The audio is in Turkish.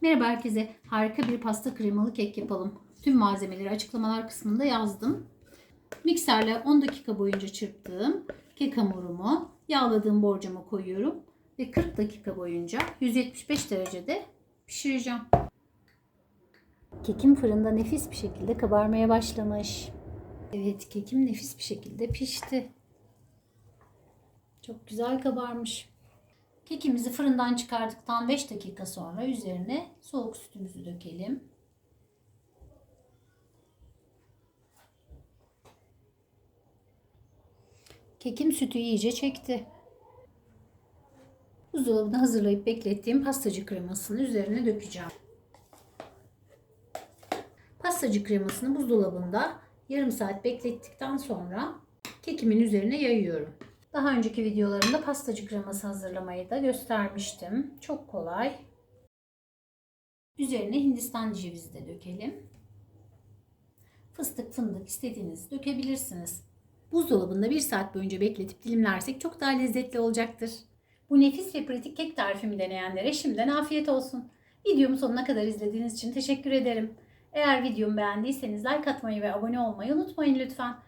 Merhaba herkese. Harika bir pasta kremalı kek yapalım. Tüm malzemeleri açıklamalar kısmında yazdım. Mikserle 10 dakika boyunca çırptığım kek hamurumu yağladığım borcama koyuyorum ve 40 dakika boyunca 175 derecede pişireceğim. Kekim fırında nefis bir şekilde kabarmaya başlamış. Evet, kekim nefis bir şekilde pişti. Çok güzel kabarmış. Kekimizi fırından çıkardıktan 5 dakika sonra üzerine soğuk sütümüzü dökelim. Kekim sütü iyice çekti. Buzdolabına hazırlayıp beklettiğim pastacı kremasını üzerine dökeceğim. Pastacı kremasını buzdolabında yarım saat beklettikten sonra kekimin üzerine yayıyorum. Daha önceki videolarımda pastacı kreması hazırlamayı da göstermiştim. Çok kolay. Üzerine hindistan cevizi de dökelim. Fıstık, fındık istediğiniz dökebilirsiniz. Buzdolabında bir saat boyunca bekletip dilimlersek çok daha lezzetli olacaktır. Bu nefis ve pratik kek tarifimi deneyenlere şimdiden afiyet olsun. Videomu sonuna kadar izlediğiniz için teşekkür ederim. Eğer videomu beğendiyseniz like atmayı ve abone olmayı unutmayın lütfen.